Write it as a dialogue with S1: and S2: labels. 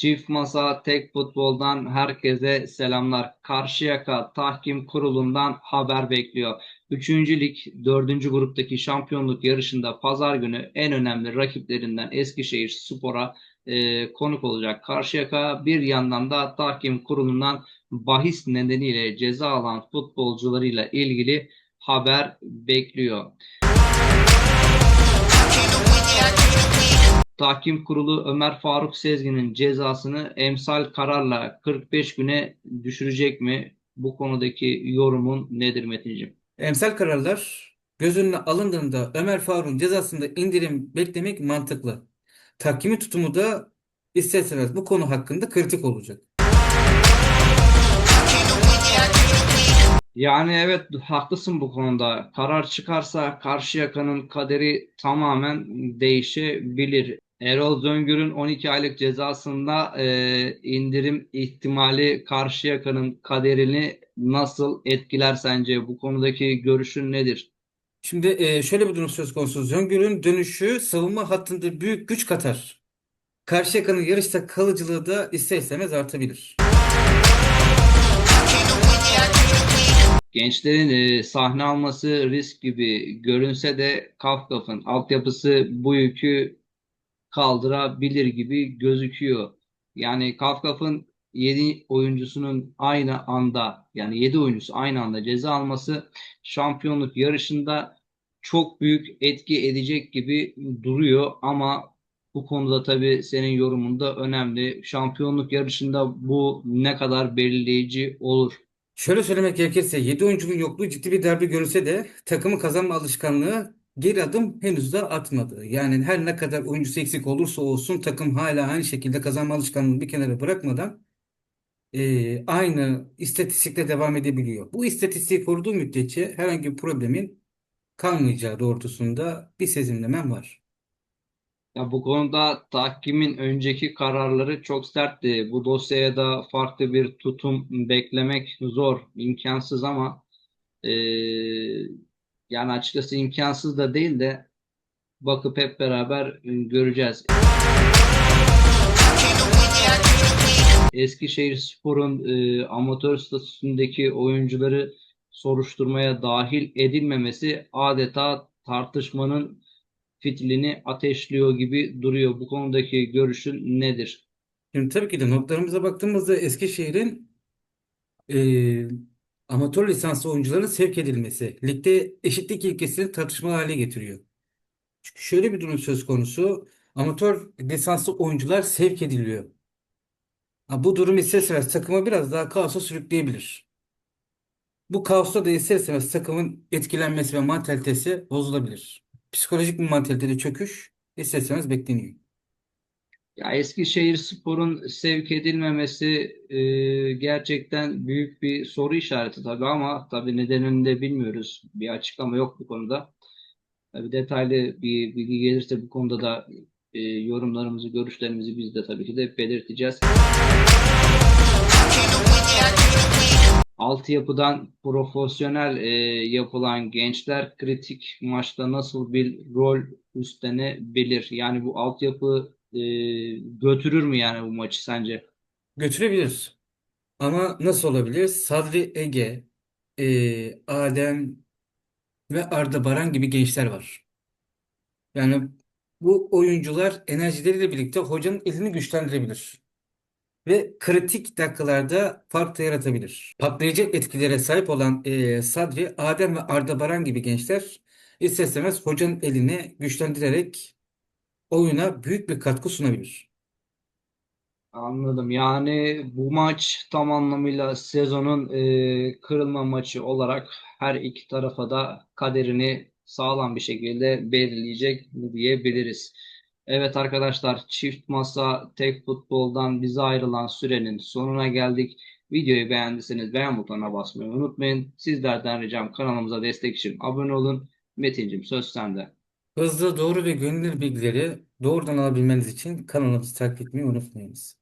S1: Çift Masa Tek Futbol'dan herkese selamlar. Karşıyaka Tahkim Kurulu'ndan haber bekliyor. Üçüncü lig 4. gruptaki şampiyonluk yarışında pazar günü en önemli rakiplerinden Eskişehir Spor'a e, konuk olacak. Karşıyaka bir yandan da Tahkim Kurulu'ndan bahis nedeniyle ceza alan futbolcularıyla ilgili haber bekliyor. Tahkim Kurulu Ömer Faruk Sezgin'in cezasını emsal kararla 45 güne düşürecek mi? Bu konudaki yorumun nedir Metinciğim?
S2: Emsal kararlar göz önüne alındığında Ömer Faruk'un cezasında indirim beklemek mantıklı. Tahkimi tutumu da isterseniz bu konu hakkında kritik olacak.
S1: Yani evet haklısın bu konuda. Karar çıkarsa Karşıyaka'nın kaderi tamamen değişebilir. Erol Zöngür'ün 12 aylık cezasında e, indirim ihtimali Karşıyaka'nın kaderini nasıl etkiler sence? Bu konudaki görüşün nedir?
S2: Şimdi e, şöyle bir durum söz konusu. Zöngür'ün dönüşü savunma hattında büyük güç katar. Karşıyaka'nın yarışta kalıcılığı da ister istemez artabilir.
S1: Gençlerin e, sahne alması risk gibi görünse de Kafkaf'ın altyapısı bu yükü kaldırabilir gibi gözüküyor. Yani Kafkaf'ın 7 oyuncusunun aynı anda yani 7 oyuncusu aynı anda ceza alması şampiyonluk yarışında çok büyük etki edecek gibi duruyor ama bu konuda tabii senin yorumun da önemli. Şampiyonluk yarışında bu ne kadar belirleyici olur?
S2: Şöyle söylemek gerekirse 7 oyuncunun yokluğu ciddi bir darbe görülse de takımı kazanma alışkanlığı geri adım henüz de atmadı. Yani her ne kadar oyuncusu eksik olursa olsun takım hala aynı şekilde kazanma alışkanlığını bir kenara bırakmadan e, aynı istatistikle devam edebiliyor. Bu istatistiği koruduğu müddetçe herhangi bir problemin kalmayacağı doğrultusunda bir sezimlemem var.
S1: Ya bu konuda tahkimin önceki kararları çok sertti. Bu dosyaya da farklı bir tutum beklemek zor, imkansız ama eee, yani açıkçası imkansız da değil de bakıp hep beraber göreceğiz. Eskişehirspor'un e, amatör statüsündeki oyuncuları soruşturmaya dahil edilmemesi adeta tartışmanın fitilini ateşliyor gibi duruyor. Bu konudaki görüşün nedir?
S2: Şimdi tabii ki de notlarımıza baktığımızda Eskişehir'in e, amatör lisanslı oyuncuların sevk edilmesi ligde eşitlik ilkesini tartışmalı hale getiriyor. Çünkü şöyle bir durum söz konusu. Amatör lisanslı oyuncular sevk ediliyor. Ha, bu durum ister istemez takımı biraz daha kaosa sürükleyebilir. Bu kaosta da ister istemez takımın etkilenmesi ve mantalitesi bozulabilir. Psikolojik bir mantalitede çöküş ister istemez bekleniyor.
S1: Ya Eskişehirspor'un sevk edilmemesi e, gerçekten büyük bir soru işareti tabii ama tabii nedenini de bilmiyoruz. Bir açıklama yok bu konuda. Tabii detaylı bir bilgi gelirse bu konuda da e, yorumlarımızı, görüşlerimizi biz de tabii ki de belirteceğiz. Altyapıdan profesyonel e, yapılan gençler kritik maçta nasıl bir rol üstlenebilir? Yani bu altyapı e, götürür mü yani bu maçı sence?
S2: Götürebilir. Ama nasıl olabilir? Sadri Ege, e, Adem ve Arda Baran gibi gençler var. Yani bu oyuncular enerjileriyle birlikte hocanın elini güçlendirebilir. Ve kritik dakikalarda fark da yaratabilir. Patlayıcı etkilere sahip olan e, Sadri, Adem ve Arda Baran gibi gençler ister istemez hocanın elini güçlendirerek oyuna büyük bir katkı sunabilir.
S1: Anladım. Yani bu maç tam anlamıyla sezonun e, kırılma maçı olarak her iki tarafa da kaderini sağlam bir şekilde belirleyecek diyebiliriz. Evet arkadaşlar çift masa tek futboldan bize ayrılan sürenin sonuna geldik. Videoyu beğendiyseniz beğen butonuna basmayı unutmayın. Sizlerden ricam kanalımıza destek için abone olun. Metin'cim söz sende.
S2: Hızlı, doğru ve güvenilir bilgileri doğrudan alabilmeniz için kanalımızı takip etmeyi unutmayınız.